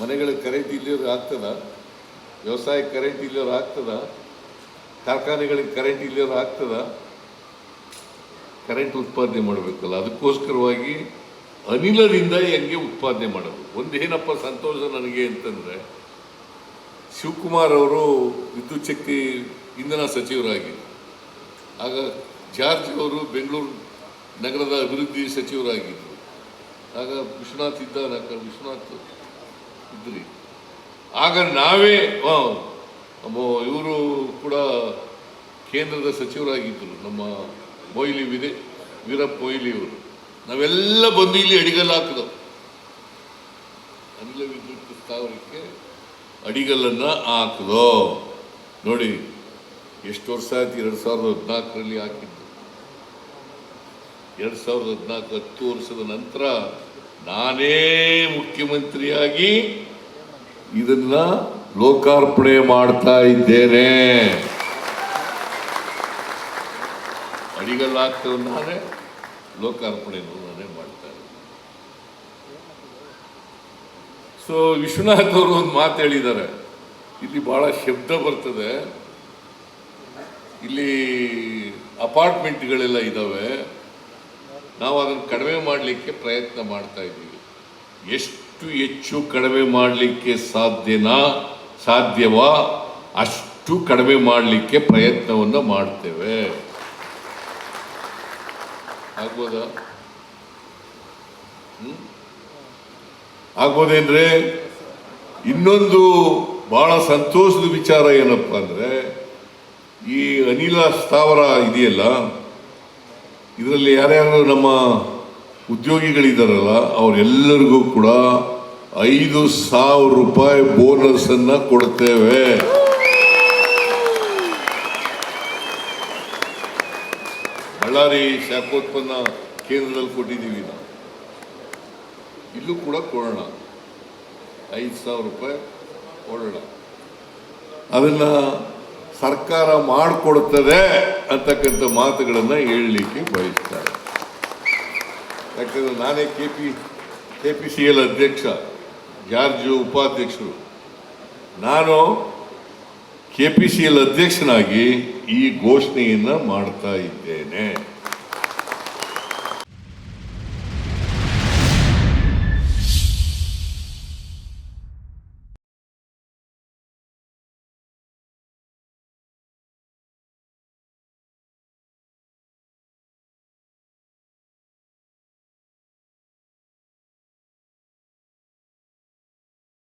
ಮನೆಗಳಿಗೆ ಕರೆಂಟ್ ಇಲ್ಲಿಯವ್ರು ಆಗ್ತದ? ವ್ಯವಸಾಯಕ್ಕೆ ಕರೆಂಟ್ ಇಲ್ಲಿಯವ್ರು ಆಗ್ತದ? ಕಾರ್ಖಾನೆಗಳಿಗೆ ಕರೆಂಟ್ ಇಲ್ಲಿಯವ್ರು ಆಗ್ತದ? ಕರೆಂಟ್ ಉತ್ಪಾದನೆ ಮಾಡಬೇಕಲ್ಲ, ಅದಕ್ಕೋಸ್ಕರವಾಗಿ ಅನಿಲದಿಂದ ಹೆಂಗೆ ಉತ್ಪಾದನೆ ಮಾಡೋದು? ಒಂದು ಏನಪ್ಪ ಸಂತೋಷ ನನಗೆ ಅಂತಂದರೆ, ಶಿವಕುಮಾರ್ ಅವರು ವಿದ್ಯುತ್ ಶಕ್ತಿ ಇಂಧನ ಸಚಿವರಾಗಿದ್ದರು ಆಗ ಜಾರ್ಜ್ ಅವರು ಬೆಂಗಳೂರು ನಗರದ ಅಭಿವೃದ್ಧಿ ಸಚಿವರಾಗಿದ್ದರು ಆಗ ವಿಶ್ವನಾಥ್ ಇದ್ದ ವಿಶ್ವನಾಥ್ ಆಗ ನಾವೇ ಇವರು ಕೂಡ ಕೇಂದ್ರದ ಸಚಿವರಾಗಿದ್ದರು, ನಮ್ಮ ಮೊಯ್ಲಿ ವಿದೆ, ವೀರಪ್ಪ ಮೊಯ್ಲಿ ಇವರು. ನಾವೆಲ್ಲ ಬಂದು ಇಲ್ಲಿ ಅಡಿಗಲ್ಲ ಹಾಕಿದವು ಅನಿಲ ವಿದ್ಯುತ್ ಸ್ಥಾವರಕ್ಕೆ ಅಡಿಗಲ್ಲನ್ನು ಹಾಕಿದೋ. ನೋಡಿ, ಎಷ್ಟು ವರ್ಷ ಆಯ್ತು ಎರಡು ಸಾವಿರದ ಹದಿನಾಲ್ಕರಲ್ಲಿ ಹಾಕಿದ್ದು. ಎರಡು ಸಾವಿರದ ಹದಿನಾಲ್ಕು ಹತ್ತು ವರ್ಷದ ನಂತರ ನಾನೇ ಮುಖ್ಯಮಂತ್ರಿಯಾಗಿ ಇದನ್ನ ಲೋಕಾರ್ಪಣೆ ಮಾಡ್ತಾ ಇದ್ದೇನೆ. ಅಡಿಗಲ್ಲ ಆಗ್ತದೆ ನಾನೇ ಲೋಕಾರ್ಪಣೆ ನಾನೇ ಮಾಡ್ತಾ ಇದ್ದೇನೆ. ಸೊ ವಿಶ್ವನಾಥ್ ಅವರು ಒಂದು ಮಾತು ಹೇಳಿದ್ದಾರೆ. ಇಲ್ಲಿ ಬಹಳ ಶಬ್ದ ಬರ್ತದೆ. ಇಲ್ಲಿ ಅಪಾರ್ಟ್ಮೆಂಟ್ಗಳೆಲ್ಲ ಇದ್ದಾವೆ ನಾವು ಅದನ್ನು ಕಡಿಮೆ ಮಾಡಲಿಕ್ಕೆ ಪ್ರಯತ್ನ ಮಾಡ್ತಾ ಇದ್ದೀವಿ. ಎಷ್ಟು ಹೆಚ್ಚು ಕಡಿಮೆ ಮಾಡಲಿಕ್ಕೆ ಸಾಧ್ಯನಾ, ಸಾಧ್ಯವಾ ಅಷ್ಟು ಕಡಿಮೆ ಮಾಡಲಿಕ್ಕೆ ಪ್ರಯತ್ನವನ್ನು ಮಾಡ್ತೇವೆ. ಆಗ್ಬೋದಾ? ಆಗ್ಬೋದೇನ್ರಿ? ಇನ್ನೊಂದು ಬಹಳ ಸಂತೋಷದ ವಿಚಾರ ಏನಪ್ಪ ಅಂದರೆ, ಈ ಅನಿಲ ಸ್ಥಾವರ ಇದೆಯಲ್ಲ ಇದರಲ್ಲಿ ಯಾರ್ಯಾರು ನಮ್ಮ ಉದ್ಯೋಗಿಗಳಿದ್ದಾರಲ್ಲ ಅವರೆಲ್ಲರಿಗೂ ಕೂಡ ಐದು ಸಾವಿರ ರೂಪಾಯಿ ಬೋನಸ್ ಅನ್ನ ಕೊಡ್ತೇವೆ. ಬಳ್ಳಾರಿ ಶಾಖೋತ್ಪನ್ನ ಕೇಂದ್ರದಲ್ಲಿ ಕೊಟ್ಟಿದ್ದೀವಿ ನಾವು. ಇಲ್ಲೂ ಕೂಡ ಕೊಡೋಣ. ಐದು ಸಾವಿರ ರೂಪಾಯಿ ಕೊಡೋಣ. ಅದನ್ನ ಸರ್ಕಾರ ಮಾಡಿಕೊಡ್ತದೆ ಅಂತಕ್ಕಂಥ ಮಾತುಗಳನ್ನು ಹೇಳಲಿಕ್ಕೆ ಬಯಸ್ತಾರೆ. ಯಾಕಂದ್ರೆ ನಾನೇ K P K P C L ಅಧ್ಯಕ್ಷ, ಜಾರ್ಜು ಉಪಾಧ್ಯಕ್ಷರು. ನಾನು ಕೆ ಪಿ ಸಿ ಎಲ್ ಅಧ್ಯಕ್ಷನಾಗಿ ಈ ಘೋಷಣೆಯನ್ನು ಮಾಡ್ತಾ ಇದ್ದೇನೆ.